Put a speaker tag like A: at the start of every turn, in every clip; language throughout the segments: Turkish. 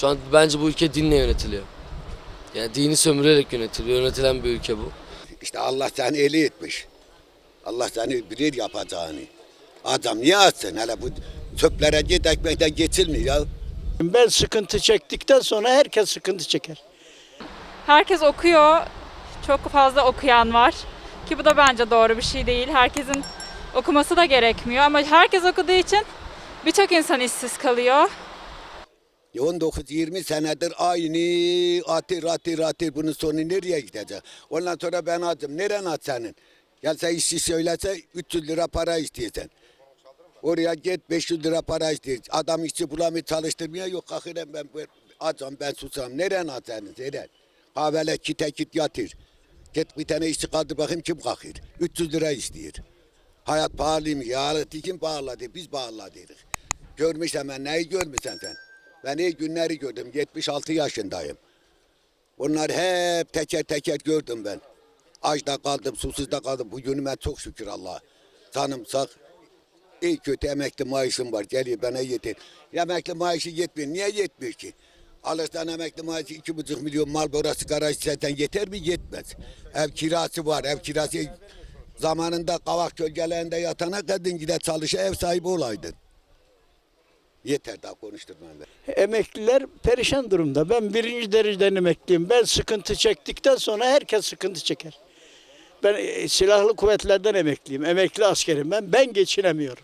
A: Şu an bence bu ülke dinle yönetiliyor. Yani dini sömürerek yönetiliyor. Yönetilen bir ülke bu.
B: İşte Allah seni eli etmiş. Allah seni bilir yapacağını. Adam niye atsın? Hele bu çöplere git ekmekten geçilmiyor ya.
C: Ben sıkıntı çektikten sonra herkes sıkıntı çeker.
D: Herkes okuyor. Çok fazla okuyan var. Ki bu da bence doğru bir şey değil. Herkesin okuması da gerekmiyor ama herkes okuduğu için birçok insan işsiz kalıyor.
B: 19-20 senedir aynı atır atır atır bunun sonu nereye gidecek? Ondan sonra ben adım. Neren at senin? Gelse işçi söylese 300 lira para isteyeceksin. Oraya git 500 lira para isteyeceksin. Adam işçi bulamıyor çalıştırmaya yok kalkırım ben acam ben susam. Neren at senin? Neren? Kahvele kite kit yatır. Git bir tane işçi kaldır bakayım kim kalkır. 300 lira istiyor. Hayat pahalı mı? Ya kim pahalıdır? Biz pahalıdırız. Görmüş hemen neyi görmüşsen sen? Ben iyi günleri gördüm. 76 yaşındayım. Bunlar hep teker teker gördüm ben. Açta kaldım, susuz da kaldım. Bugünüme çok şükür Allah. Canım sağ. İyi kötü emekli maaşım var. Geliyor bana yeter. Emekli maaşı yetmiyor. Niye yetmiyor ki? Alırsan emekli maaşı iki buçuk milyon mal borası garaj zaten yeter mi? Yetmez. Ev kirası var. Ev kirası zamanında kavak gölgelerinde yatana kadın gider çalışa ev sahibi olaydın. Yeter daha konuşturmam ben.
C: Emekliler perişan durumda. Ben birinci dereceden emekliyim. Ben sıkıntı çektikten sonra herkes sıkıntı çeker. Ben e, silahlı kuvvetlerden emekliyim. Emekli askerim ben. Ben geçinemiyorum.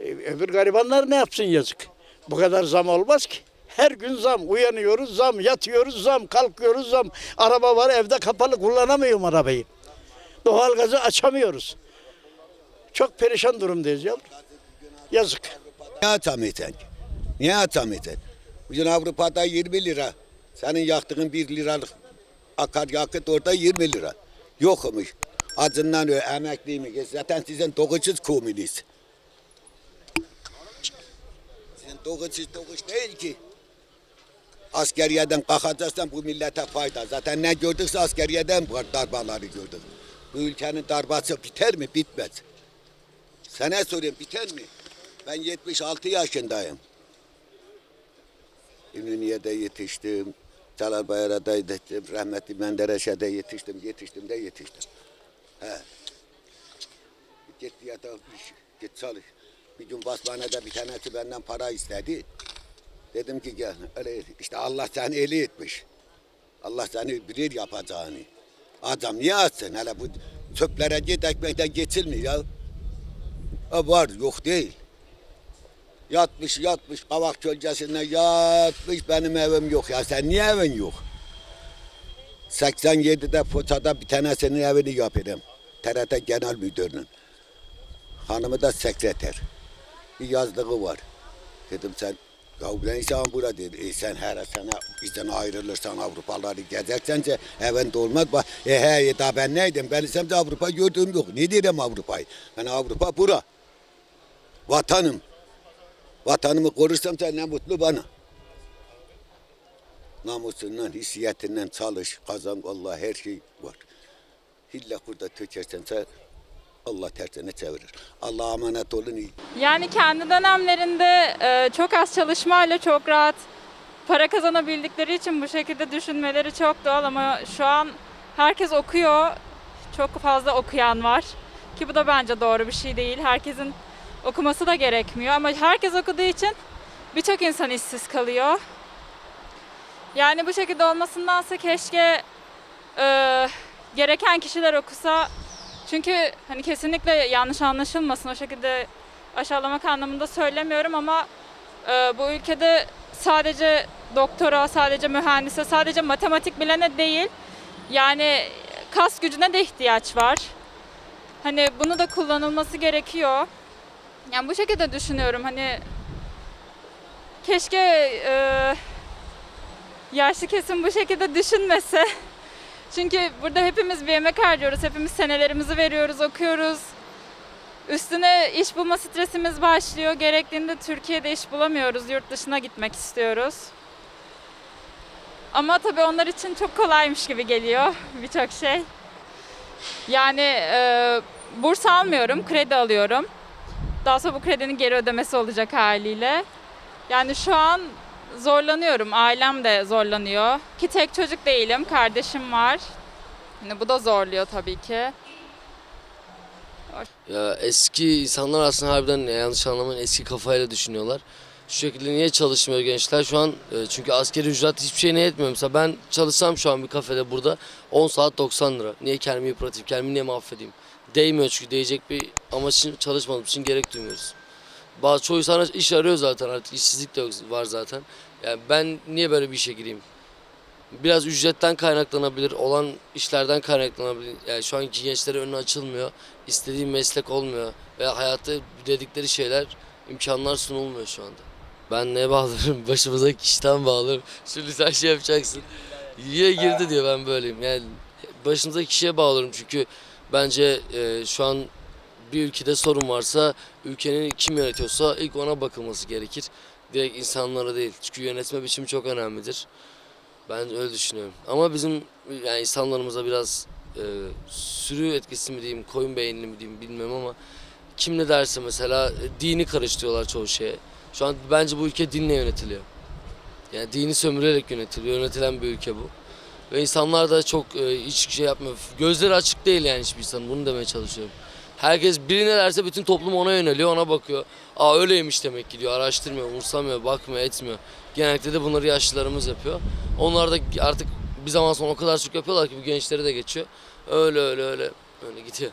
C: E, öbür garibanlar ne yapsın yazık. Bu kadar zam olmaz ki. Her gün zam. Uyanıyoruz zam. Yatıyoruz zam. Kalkıyoruz zam. Araba var evde kapalı kullanamıyorum arabayı. Doğalgazı açamıyoruz. Çok perişan durumdayız ya. Yazık.
B: Niye atamıyorsun? Niye atamıyorsun? Bugün Avrupa'da 20 lira. Senin yaktığın 1 liralık akaryakıt orada 20 lira. Yokmuş. Acından öyle emekliyim. Zaten sizin dokuçuz komünist. Sizin dokuçuz dokuç değil ki. Askeriyeden kalkacaksan bu millete fayda. Zaten ne gördükse askeriyeden darbaları gördük. Bu ülkenin darbası biter mi? Bitmez. Sana sorayım biter mi? Ben 76 yaşındayım. Ümraniye'de yetiştim. Çalarbayır'a da yetiştim. Rahmetli Menderes'e yetiştim. Yetiştim de yetiştim. He. Git ya da git çalış. Bir gün basmanede bir tanesi benden para istedi. Dedim ki gel. Öyle işte Allah seni eli etmiş. Allah seni bilir yapacağını. Adam niye atsın? Hele bu çöplere git ekmekten geçilmiyor ya. Ha, var yok değil. Yatmış yatmış kavak gölgesinde yatmış benim evim yok ya sen niye evin yok? 87'de Foça'da bir tanesinin evini yapıyorum. TRT Genel Müdürünün. Hanımı da sekreter. Bir yazlığı var. Dedim sen ya ben insan burada dedi. E sen her sene bizden ayrılırsan Avrupaları gezersense evinde olmaz. Bak, E he e, daha ben neydim? Ben isem de Avrupa gördüğüm yok. Ne diyeyim Avrupa'yı? Ben Avrupa bura. Vatanım. Vatanımı korursam sen ne mutlu bana. Namusundan, hissiyetinden çalış, kazan. Allah her şey var. İlla burada tökersen sen Allah tersine çevirir. Allah'a emanet olun.
D: Yani kendi dönemlerinde e, çok az çalışmayla çok rahat para kazanabildikleri için bu şekilde düşünmeleri çok doğal ama şu an herkes okuyor. Çok fazla okuyan var. Ki bu da bence doğru bir şey değil. Herkesin okuması da gerekmiyor ama herkes okuduğu için birçok insan işsiz kalıyor. Yani bu şekilde olmasındansa keşke e, gereken kişiler okusa. Çünkü hani kesinlikle yanlış anlaşılmasın o şekilde aşağılamak anlamında söylemiyorum ama e, bu ülkede sadece doktora, sadece mühendise, sadece matematik bilene değil yani kas gücüne de ihtiyaç var. Hani bunu da kullanılması gerekiyor. Yani bu şekilde düşünüyorum hani keşke e, yaşlı kesim bu şekilde düşünmese. Çünkü burada hepimiz bir emek harcıyoruz. Hepimiz senelerimizi veriyoruz, okuyoruz. Üstüne iş bulma stresimiz başlıyor. Gerektiğinde Türkiye'de iş bulamıyoruz. Yurt dışına gitmek istiyoruz. Ama tabii onlar için çok kolaymış gibi geliyor birçok şey. Yani e, burs almıyorum, kredi alıyorum. Daha sonra bu kredinin geri ödemesi olacak haliyle. Yani şu an zorlanıyorum. Ailem de zorlanıyor. Ki tek çocuk değilim. Kardeşim var. Yani bu da zorluyor tabii ki.
A: Ya eski insanlar aslında harbiden ya yanlış anlamayın eski kafayla düşünüyorlar. Şu şekilde niye çalışmıyor gençler şu an? E, Çünkü askeri ücret hiçbir şeyine yetmiyor. Mesela ben çalışsam şu an bir kafede burada 10 saat 90 lira. Niye kendimi yıpratayım, kendimi niye mahvedeyim? Değmiyor çünkü değecek bir amaç için çalışmadığım için gerek duymuyoruz. Bazı çoğu insan iş arıyor zaten artık işsizlik de var zaten. Yani ben niye böyle bir işe gireyim? Biraz ücretten kaynaklanabilir, olan işlerden kaynaklanabilir. Yani şu anki gençlere önü açılmıyor. İstediği meslek olmuyor. Ve hayatta dedikleri şeyler, imkanlar sunulmuyor şu anda. Ben neye bağlarım? Başımızdaki kişiden bağlarım. Şimdi sen şey yapacaksın. Niye girdi diyor ben böyleyim. Yani başımızdaki kişiye bağlarım çünkü bence e, şu an bir ülkede sorun varsa ülkenin kim yönetiyorsa ilk ona bakılması gerekir. Direkt insanlara değil. Çünkü yönetme biçimi çok önemlidir. Ben öyle düşünüyorum. Ama bizim yani insanlarımıza biraz e, sürü etkisi mi diyeyim, koyun beyinli mi diyeyim bilmiyorum ama kim ne derse mesela e, dini karıştırıyorlar çoğu şeye. Şu an bence bu ülke dinle yönetiliyor. Yani dini sömürerek yönetiliyor. Yönetilen bir ülke bu. Ve insanlar da çok e, hiç şey yapmıyor. Gözleri açık değil yani hiçbir insanın. Bunu demeye çalışıyorum. Herkes biri ne derse bütün toplum ona yöneliyor, ona bakıyor. Aa öyleymiş demek ki diyor. Araştırmıyor, umursamıyor, bakmıyor, etmiyor. Genellikle de bunları yaşlılarımız yapıyor. Onlar da artık bir zaman sonra o kadar çok yapıyorlar ki bu gençleri de geçiyor. Öyle öyle öyle öyle gidiyor.